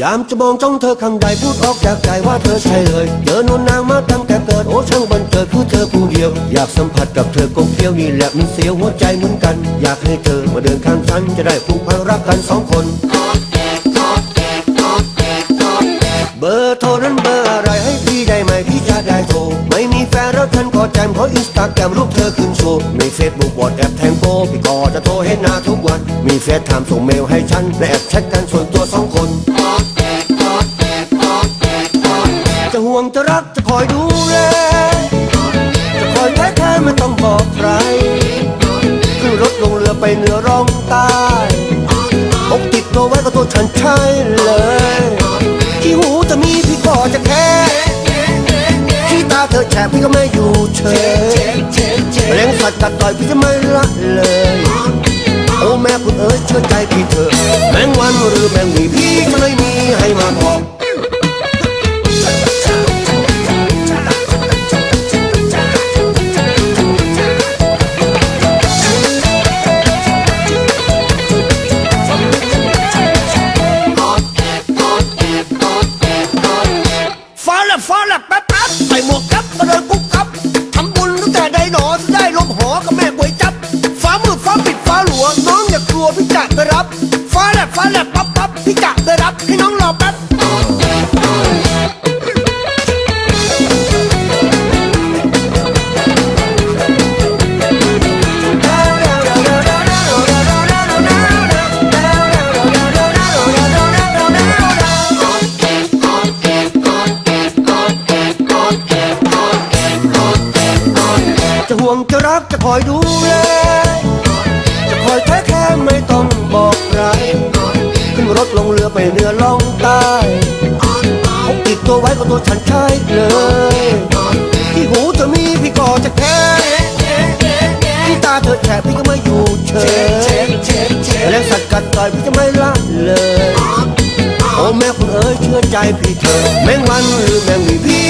ยามจะมองจ้องเธอข้างใดพูดออกจากใจว่าเธอใช่เลยเจอนวนนางมาตั้งแต่เกิดโอ้ช่างบันเกิดผู้เธอผู้เดียว อยากสัมผัสกับเธอกงเที่ยวนี่แหละมันเสียวหัวใจเหมือนกัน อยากให้เธอมาเดินข้างฉันจะได้ผูกพันรักกันสองคน ไม่มีแฟนแล้วฉันก็แจมขออินสตาแกรมรูปเธอขึ้นโชว์มีเฟซบุ๊กวอทแอปแทงโปพี่ก็จะโทรให้หน้าทุกวัน มีเฟซไทม์ส่งเมลให้ฉัน และแอบแชทกันส่วนตัวสองคนจะห่วงจะรักจะคอยดูแลจะคอยแท้แท้ไม่ต้องบอกใครขึ้นรถลงเรือไปเหนือร่องใต้อกติดตัวไว้ก็ตัวฉันใช่เลย เธอแฉะพี่ก็ไม่อยู่เฉยแรงสัตว์กัดต่อยพี่จะไม่ละเลย โอ้แม่คุณเอ๋ยเชื่อใจพี่เถอะแมงวันหรือแมงมีพี่ รัวพี่จะไปรับฟ้าแลบฟ้าแลบปั๊บปั๊บพี่จะไปรับให้น้องรอแป๊บจะห่วงจะรักจะคอยดูแล รถลงเรือไปเหนือล่องใต้พกติดตัวไว้ก็ตัวฉันใช่เลยที่หูเธอมีพี่ก็จะแค่ที่ตาเธอแฉะพี่ก็ไม่อยู่เฉยแรงสัตว์กัดต่อยพี่จะไม่ละเลยโอ้แม่คุณเอ๋ยเชื่อใจพี่เธอแมงวันหรือแมงวีพี่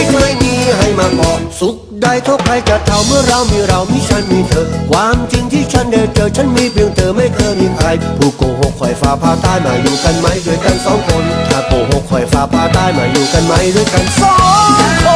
สุขใดเท่าใครจะเท่าเมื่อเรามีเรามีฉันมีเธอ ความจริงที่ฉันได้เจอฉันมีเพียงเธอไม่เคยมีใครผู้โกหกคอยฟ้าพาใต้มาอยู่กันไหมด้วยกันสองคนถ้าโกหกคอยฟ้าพาใต้มาอยู่กันไหมด้วยกันสองคน